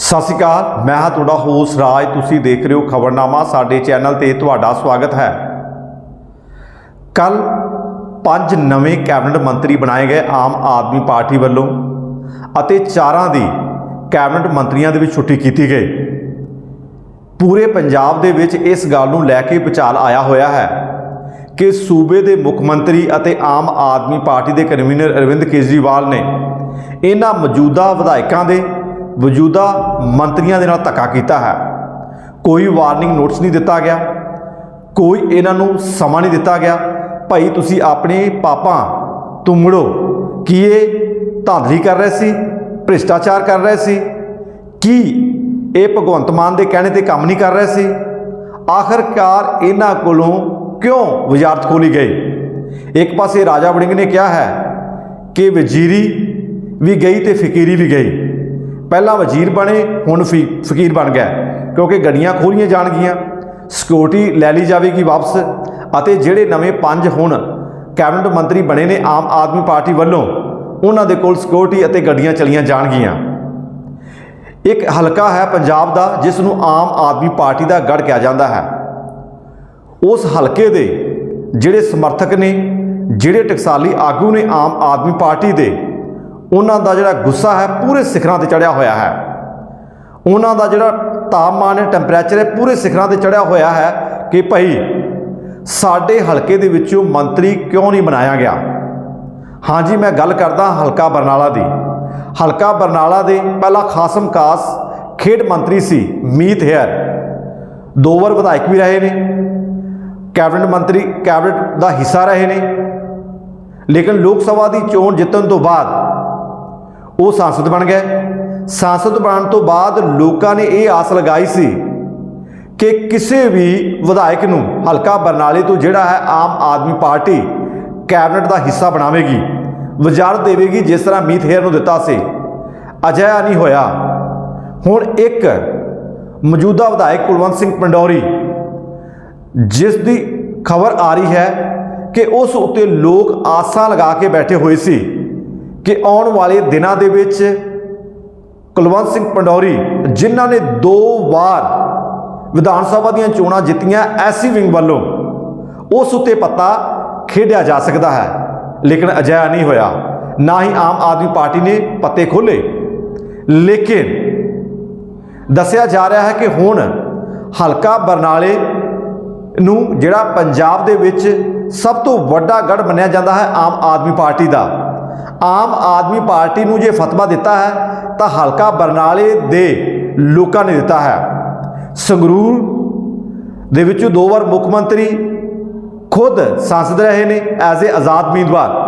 ਸਤਿ ਸ਼੍ਰੀ ਅਕਾਲ, ਮੈਂ ਹਾਂ ਤੁਹਾਡਾ ਹੋਸਟ ਰਾਜ, ਤੁਸੀਂ ਦੇਖ ਰਹੇ ਹੋ ਖਬਰਨਾਮਾ, ਸਾਡੇ ਚੈਨਲ ਤੇ ਤੁਹਾਡਾ ਸਵਾਗਤ ਹੈ। ਕੱਲ ਪੰਜ ਨਵੇਂ ਕੈਬਨਿਟ ਮੰਤਰੀ ਬਣਾਏ ਗਏ ਆਮ ਆਦਮੀ ਪਾਰਟੀ ਵੱਲੋਂ ਅਤੇ ਚਾਰਾਂ ਦੀ ਕੈਬਨਿਟ ਮੰਤਰੀਆਂ ਦੇ ਵਿੱਚ ਛੁੱਟੀ ਕੀਤੀ ਗਈ। ਪੂਰੇ ਪੰਜਾਬ ਦੇ ਵਿੱਚ ਇਸ ਗੱਲ ਨੂੰ ਲੈ ਕੇ ਵਿਚਾਰ ਆਇਆ ਹੋਇਆ ਹੈ ਕਿ ਸੂਬੇ ਦੇ ਮੁੱਖ ਮੰਤਰੀ ਅਤੇ ਆਮ ਆਦਮੀ ਪਾਰਟੀ ਦੇ ਕਨਵੀਨਰ ਅਰਵਿੰਦ ਕੇਜਰੀਵਾਲ ਨੇ ਇਹਨਾਂ ਮੌਜੂਦਾ ਵਿਧਾਇਕਾਂ ਦੇ ਮੌਜੂਦਾ ਮੰਤਰੀਆਂ ਦੇ ਨਾਲ ਧੱਕਾ ਕੀਤਾ ਹੈ। ਕੋਈ ਵਾਰਨਿੰਗ ਨੋਟਿਸ ਨਹੀਂ ਦਿੱਤਾ ਗਿਆ। ਕੋਈ ਇਹਨਾਂ ਨੂੰ ਸਮਾਂ ਨਹੀਂ ਦਿੱਤਾ ਗਿਆ। ਭਾਈ, ਤੁਸੀਂ ਆਪਣੇ ਪਾਪਾਂ ਤੋਂ ਮੁੜੋ। ਕੀ ਇਹ ਧਾਂਦਲੀ ਕਰ ਰਹੇ ਸੀ? ਭ੍ਰਿਸ਼ਟਾਚਾਰ ਕਰ ਰਹੇ ਸੀ? ਕੀ ਇਹ ਭਗਵੰਤ ਮਾਨ ਦੇ ਕਹਿਣੇ ਤੇ ਕੰਮ ਨਹੀਂ ਕਰ ਰਹੇ ਸੀ? ਆਖਰਕਾਰ ਇਹਨਾਂ ਕੋਲੋਂ ਕਿਉਂ ਵਜ਼ਾਰਤ ਖੋਲੀ ਗਈ? ਇੱਕ ਪਾਸੇ ਰਾਜਾ ਵੜਿੰਗ ਨੇ ਕਿਹਾ ਹੈ ਕਿ ਵਜ਼ੀਰੀ ਵੀ ਗਈ ਤੇ ਫਕੀਰੀ ਵੀ ਗਈ। ਪਹਿਲਾਂ ਵਜ਼ੀਰ ਬਣੇ, ਹੁਣ ਫੀ- ਫਕੀਰ ਬਣ ਗਿਆ। ਕਿਉਂਕਿ ਗੱਡੀਆਂ ਖੋਲੀਆਂ ਜਾਣਗੀਆਂ ਸਿਕਿਉਰਿਟੀ ਲੈ ਲਈ ਜਾਵੇਗੀ ਵਾਪਸ, ਅਤੇ ਜਿਹੜੇ ਨਵੇਂ ਪੰਜ ਹੁਣ ਕੈਬਨਿਟ ਮੰਤਰੀ ਬਣੇ ਨੇ ਆਮ ਆਦਮੀ ਪਾਰਟੀ ਵੱਲੋਂ, ਉਹਨਾਂ ਦੇ ਕੋਲ ਸਿਕਿਉਰਿਟੀ ਅਤੇ ਗੱਡੀਆਂ ਚਲੀਆਂ ਜਾਣਗੀਆਂ। ਇੱਕ ਹਲਕਾ ਹੈ ਪੰਜਾਬ ਦਾ ਜਿਸ ਨੂੰ ਆਮ ਆਦਮੀ ਪਾਰਟੀ ਦਾ ਗੜ ਕਿਹਾ ਜਾਂਦਾ ਹੈ। ਉਸ ਹਲਕੇ ਦੇ ਜਿਹੜੇ ਸਮਰਥਕ ਨੇ, ਜਿਹੜੇ ਟਕਸਾਲੀ ਆਗੂ ਨੇ ਆਮ ਆਦਮੀ ਪਾਰਟੀ ਦੇ ਉਹਨਾਂ ਦਾ ਜਿਹੜਾ ਗੁੱਸਾ ਹੈ ਪੂਰੇ ਸਿਖਰਾਂ ਤੇ ਚੜਿਆ ਹੋਇਆ ਹੈ। ਉਹਨਾਂ ਦਾ ਜਿਹੜਾ ਤਾਪਮਾਨ ਹੈ ਟੈਂਪਰੇਚਰ ਹੈ, ਪੂਰੇ ਸਿਖਰਾਂ ਤੇ ਚੜਿਆ ਹੋਇਆ ਹੈ ਕਿ ਭਾਈ ਸਾਡੇ ਹਲਕੇ ਦੇ ਵਿੱਚੋਂ ਮੰਤਰੀ ਕਿਉਂ ਨਹੀਂ ਬਣਾਇਆ ਗਿਆ? ਹਾਂਜੀ ਮੈਂ ਗੱਲ ਕਰਦਾ ਹਲਕਾ ਬਰਨਾਲਾ ਦੀ। ਹਲਕਾ ਬਰਨਾਲਾ ਦੇ ਪਹਿਲਾ ਖਾਸਮ ਕਾਸ ਖੇਡ ਮੰਤਰੀ ਸੀ ਮੀਤ ਹੇਅਰ। ਦੋ ਵਾਰ ਵਿਧਾਇਕ ਵੀ ਰਹੇ ਨੇ। ਕੈਬਨਿਟ ਮੰਤਰੀ, ਕੈਬਨਿਟ ਦਾ ਹਿੱਸਾ ਰਹੇ ਨੇ। ਲੇਕਿਨ ਲੋਕ ਸਭਾ ਦੀ ਚੋਣ ਜਿੱਤਣ ਤੋਂ ਬਾਅਦ ਉਹ ਸੰਸਦ ਬਣ ਗਏ। ਸੰਸਦ ਬਣਨ ਤੋਂ ਬਾਅਦ ਲੋਕਾਂ ਨੇ ਇਹ ਆਸ ਲਗਾਈ ਸੀ ਕਿ ਕਿਸੇ ਵੀ ਵਿਧਾਇਕ ਨੂੰ ਹਲਕਾ ਬਰਨਾਲੇ ਤੋਂ ਜਿਹੜਾ ਹੈ ਆਮ ਆਦਮੀ ਪਾਰਟੀ ਕੈਬਨਿਟ ਦਾ ਹਿੱਸਾ ਬਣਾਵੇਗੀ ਵਜ਼ਾਰਤ ਦੇਵੇਗੀ, ਜਿਸ ਤਰ੍ਹਾਂ ਮੀਤ ਹੇਅਰ ਨੂੰ ਦਿੱਤਾ ਸੀ। ਅਜਿਹਾ ਨਹੀਂ ਹੋਇਆ। ਹੁਣ ਇੱਕ ਮੌਜੂਦਾ ਵਿਧਾਇਕ ਕੁਲਵੰਤ ਸਿੰਘ ਪੰਡੌਰੀ, ਜਿਸ ਦੀ ਖਬਰ ਆ ਰਹੀ ਹੈ ਕਿ ਉਸ ਉੱਤੇ ਲੋਕ ਆਸਾਂ ਲਗਾ ਕੇ ਬੈਠੇ ਹੋਏ ਸੀ। ਕਿ ਆਉਣ ਵਾਲੇ ਦਿਨਾਂ ਦੇ ਵਿੱਚ ਕੁਲਵੰਤ ਸਿੰਘ ਪੰਡੌਰੀ ਜਿਨ੍ਹਾਂ ਨੇ ਦੋ ਵਾਰ ਵਿਧਾਨ ਸਭਾ ਦੀਆਂ ਚੋਣਾਂ ਜਿੱਤੀਆਂ ਐਸੀ ਵਿੰਗ ਵੱਲੋਂ, ਉਸ ਉੱਤੇ ਪੱਤਾ ਖੇਡਿਆ ਜਾ ਸਕਦਾ ਹੈ। ਲੇਕਿਨ ਅਜਿਹਾ ਨਹੀਂ ਹੋਇਆ। ਨਾ ਹੀ ਆਮ ਆਦਮੀ ਪਾਰਟੀ ਨੇ ਪੱਤੇ ਖੋਲੇ ਲੇਕਿਨ ਦੱਸਿਆ ਜਾ ਰਿਹਾ ਹੈ ਕਿ ਹੁਣ ਹਲਕਾ ਬਰਨਾਲੇ ਨੂੰ ਜਿਹੜਾ ਪੰਜਾਬ ਦੇ ਵਿੱਚ ਸਭ ਤੋਂ ਵੱਡਾ ਗੜ ਮੰਨਿਆ ਜਾਂਦਾ ਹੈ ਆਮ ਆਦਮੀ ਪਾਰਟੀ ਦਾ ਆਮ ਆਦਮੀ ਪਾਰਟੀ ਨੂੰ ਜੇ ਫਤਵਾ ਦਿੱਤਾ ਹੈ, ਤਾਂ ਹਲਕਾ ਬਰਨਾਲੇ ਦੇ ਲੋਕਾਂ ਨੇ ਦਿੱਤਾ ਹੈ। ਸੰਗਰੂਰ ਦੇ ਵਿੱਚ ਦੋ ਵਾਰ ਮੁੱਖ ਮੰਤਰੀ ਖੁਦ ਸੰਸਦ ਰਹੇ ਨੇ ਐਜ਼ ਏ ਆਜ਼ਾਦ ਉਮੀਦਵਾਰ।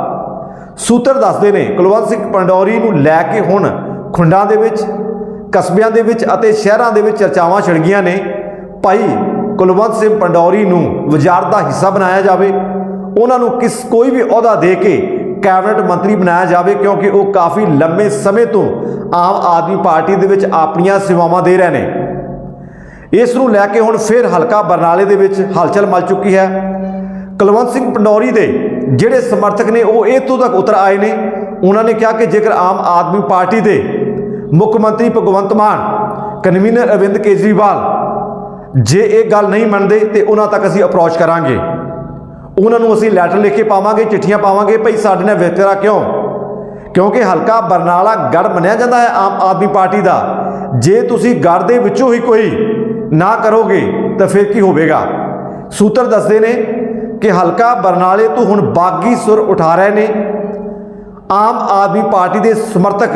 ਸੂਤਰ ਦੱਸਦੇ ਨੇ, ਕੁਲਵੰਤ ਸਿੰਘ ਪੰਡੌਰੀ ਨੂੰ ਲੈ ਕੇ ਹੁਣ ਖੁੰਡਾਂ ਦੇ ਵਿੱਚ, ਕਸਬਿਆਂ ਦੇ ਵਿੱਚ ਅਤੇ ਸ਼ਹਿਰਾਂ ਦੇ ਵਿੱਚ ਚਰਚਾਵਾਂ ਛਿੜ ਗਈਆਂ ਨੇ। ਭਾਈ ਕੁਲਵੰਤ ਸਿੰਘ ਪੰਡੌਰੀ ਨੂੰ ਵਜ਼ਾਰਤ ਦਾ ਹਿੱਸਾ ਬਣਾਇਆ ਜਾਵੇ। ਉਹਨਾਂ ਨੂੰ ਕਿਸ ਕੋਈ ਵੀ ਅਹੁਦਾ ਦੇ ਕੇ ਕੈਬਨਿਟ ਮੰਤਰੀ ਬਣਾਇਆ ਜਾਵੇ ਕਿਉਂਕਿ ਉਹ ਕਾਫੀ ਲੰਮੇ ਸਮੇਂ ਤੋਂ ਆਮ ਆਦਮੀ ਪਾਰਟੀ ਦੇ ਵਿੱਚ ਆਪਣੀਆਂ ਸੇਵਾਵਾਂ ਦੇ ਰਹੇ ਨੇ। ਇਸ ਨੂੰ ਲੈ ਕੇ ਹੁਣ ਫਿਰ ਹਲਕਾ ਬਰਨਾਲੇ ਦੇ ਵਿੱਚ ਹਲਚਲ ਮਚ ਚੁੱਕੀ ਹੈ। ਕੁਲਵੰਤ ਸਿੰਘ ਪੰਡੌਰੀ ਦੇ ਜਿਹੜੇ ਸਮਰਥਕ ਨੇ, ਉਹ ਇਹ ਤੋਂ ਤੱਕ ਉਤਰ ਆਏ ਨੇ। ਉਹਨਾਂ ਨੇ ਕਿਹਾ ਕਿ ਜੇਕਰ ਆਮ ਆਦਮੀ ਪਾਰਟੀ ਦੇ ਮੁੱਖ ਮੰਤਰੀ ਭਗਵੰਤ ਮਾਨ, ਕਨਵੀਨਰ ਅਰਵਿੰਦ ਕੇਜਰੀਵਾਲ ਜੇ ਇਹ ਗੱਲ ਨਹੀਂ ਮੰਨਦੇ, ਤੇ ਉਹਨਾਂ ਤੱਕ ਅਸੀਂ ਅਪਰੋਚ ਕਰਾਂਗੇ। ਉਹਨਾਂ ਨੂੰ ਅਸੀਂ ਲੈਟਰ ਲਿਖ ਕੇ ਪਾਵਾਂਗੇ, ਚਿੱਠੀਆਂ ਪਾਵਾਂਗੇ, ਭਈ ਸਾਡੇ ਨਾਲ ਵਿਤਕਰਾ ਕਿਉਂ? ਕਿਉਂਕਿ ਹਲਕਾ ਬਰਨਾਲਾ ਗੜ ਮੰਨਿਆ ਜਾਂਦਾ ਹੈ ਆਮ ਆਦਮੀ ਪਾਰਟੀ ਦਾ। ਜੇ ਤੁਸੀਂ ਗੜ ਦੇ ਵਿੱਚੋਂ ਹੀ ਕੋਈ ਨਾ ਕਰੋਗੇ, ਤਾਂ ਫਿਰ ਕੀ ਹੋਵੇਗਾ? ਸੂਤਰ ਦੱਸਦੇ ਨੇ ਕਿ ਹਲਕਾ ਬਰਨਾਲੇ ਤੋਂ ਹੁਣ ਬਾਗੀ ਸੁਰ ਉਠਾ ਰਹੇ ਨੇ। ਆਮ ਆਦਮੀ ਪਾਰਟੀ ਦੇ ਸਮਰਥਕ,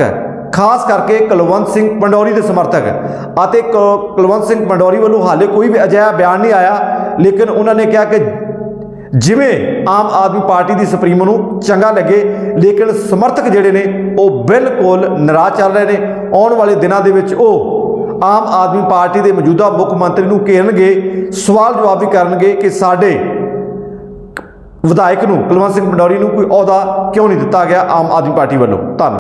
ਖਾਸ ਕਰਕੇ ਕੁਲਵੰਤ ਸਿੰਘ ਪੰਡੌਰੀ ਦੇ ਸਮਰਥਕ ਅਤੇ ਕੁ- ਕੁਲਵੰਤ ਸਿੰਘ ਪੰਡੌਰੀ ਵੱਲੋਂ ਹਾਲੇ ਕੋਈ ਵੀ ਅਜਿਹਾ ਬਿਆਨ ਨਹੀਂ ਆਇਆ, ਲੇਕਿਨ ਉਹਨਾਂ ਨੇ ਕਿਹਾ ਕਿ ਜਿਵੇਂ ਆਮ ਆਦਮੀ ਪਾਰਟੀ ਦੀ ਸੁਪਰੀਮੋ ਨੂੰ ਚੰਗਾ ਲੱਗੇ, ਲੇਕਿਨ ਸਮਰਥਕ ਜਿਹੜੇ ਨੇ, ਉਹ ਬਿਲਕੁਲ ਨਾਰਾਜ਼ ਚੱਲ ਰਹੇ ਨੇ। ਆਉਣ ਵਾਲੇ ਦਿਨਾਂ ਦੇ ਵਿੱਚ ਉਹ ਆਮ ਆਦਮੀ ਪਾਰਟੀ ਦੇ ਮੌਜੂਦਾ ਮੁੱਖ ਮੰਤਰੀ ਨੂੰ ਘੇਰਨਗੇ, ਸਵਾਲ ਜਵਾਬ ਵੀ ਕਰਨਗੇ ਕਿ ਸਾਡੇ ਵਿਧਾਇਕ ਨੂੰ, ਕੁਲਵੰਤ ਸਿੰਘ ਪੰਡੌਰੀ ਨੂੰ ਕੋਈ ਅਹੁਦਾ ਕਿਉਂ ਨਹੀਂ ਦਿੱਤਾ ਗਿਆ ਆਮ ਆਦਮੀ ਪਾਰਟੀ ਵੱਲੋਂ? ਧੰਨਵਾਦ।